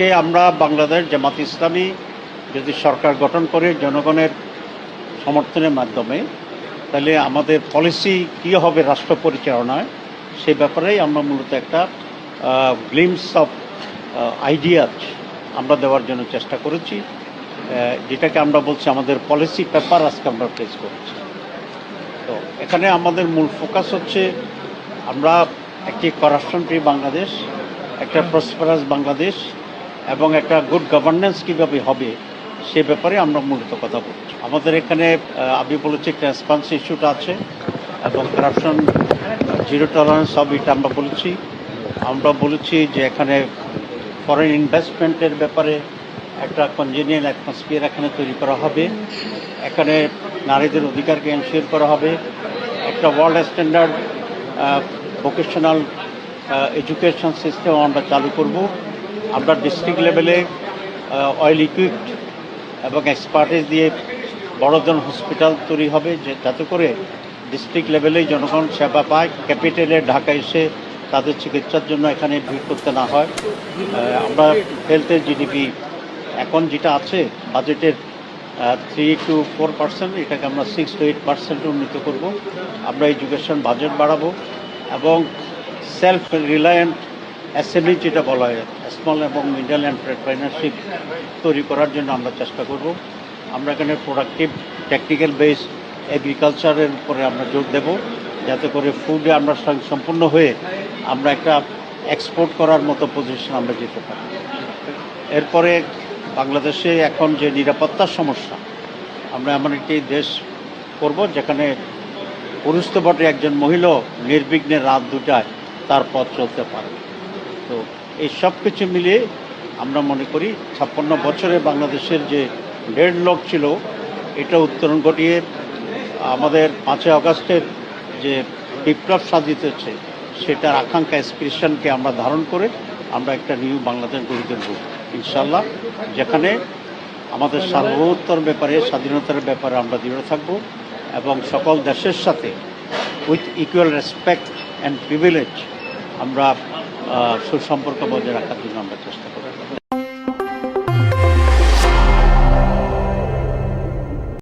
আজকে আমরা বাংলাদেশ জামাত ইসলামী যদি সরকার গঠন করে জনগণের সমর্থনের মাধ্যমে, তাহলে আমাদের পলিসি কী হবে রাষ্ট্র পরিচালনায়, সে ব্যাপারেই আমরা মূলত একটা গ্লিমস অফ আইডিয়াস আমরা দেওয়ার জন্য চেষ্টা করেছি যেটাকে আমরা বলছি আমাদের পলিসি পেপার আজকে আমরা প্লেস করেছি। তো এখানে আমাদের মূল ফোকাস হচ্ছে আমরা একটি করাপশন ফ্রি বাংলাদেশ, একটা প্রসপারাস বাংলাদেশ এবং একটা গুড গভর্নেন্স কীভাবে হবে, সে ব্যাপারে আমরা মূলত কথা বলছি। আমাদের এখানে আমি বলেছি ট্রান্সপারেন্সি ইস্যুটা আছে এবং করাপশন জিরো টলারেন্স সব এটা আমরা বলেছি। আমরা বলেছি যে এখানে ফরেন ইনভেস্টমেন্টের ব্যাপারে একটা কনজেনিয়াল অ্যাটমসফিয়ার এখানে তৈরি করা হবে। এখানে নারীদের অধিকারকে এনশিওর করা হবে। একটা world standard vocational education system আমরা চালু করব। আমরা ডিস্ট্রিক্ট লেভেলে অয়েল ইকুইপড এবং এক্সপার্টিস দিয়ে বড়জন হসপিটাল তৈরি হবে, যে যাতে করে ডিস্ট্রিক্ট লেভেলেই জনগণ সেবা পায়। ক্যাপিটালে ঢাকা এসে তাদের চিকিৎসার জন্য এখানে ভিড় করতে না হয়। আমরা হেলথের জিডিপি এখন যেটা আছে বাজেটের থ্রি টু ফোর পার্সেন্ট এটাকে আমরা সিক্স টু এইট পার্সেন্ট উন্নীত করব। আমরা এডুকেশন বাজেট বাড়াবো এবং সেলফ রিলায়েন্ট এসএমই যেটা বলা হয় স্মল এবং মিডল এন্টারপ্রেনারশিপ তৈরি করার জন্য আমরা চেষ্টা করব। আমরা এখানে প্রোডাক্টিভ টেকনিক্যাল বেস এগ্রিকালচারের উপরে আমরা জোর দেব, যাতে করে ফুডে আমরা সম্পূর্ণ হয়ে আমরা একটা এক্সপোর্ট করার মতো পজিশন আমরা যেতে পারি। এরপরে বাংলাদেশে এখন যে নিরাপত্তার সমস্যা, আমরা এমন একটি দেশ করব যেখানে পুরুষ তো বটে, একজন মহিলা নির্বিঘ্নে রাত দুটায় তার পথ চলতে পারে। তো এই সব কিছু মিলিয়ে আমরা মনে করি ছাপ্পান্ন বছরে বাংলাদেশের যে দেড় লোক ছিল, এটা উত্তরণ ঘটিয়ে আমাদের পাঁচই আগস্টের যে বিপ্লব সাজিতেছে সেটার আকাঙ্ক্ষা এক্সপ্রেশনকে আমরা ধারণ করে আমরা একটা নিউ বাংলাদেশ গড়ে তুলব ইনশাল্লাহ যেখানে আমাদের সার্বভৌমত্বর ব্যাপারে, স্বাধীনতার ব্যাপারে আমরা দৃঢ় থাকব এবং সকল দেশের সাথে with equal respect and privilege আমরা সুসম্পর্ক বজায় রাখার জন্য আমরা চেষ্টা করব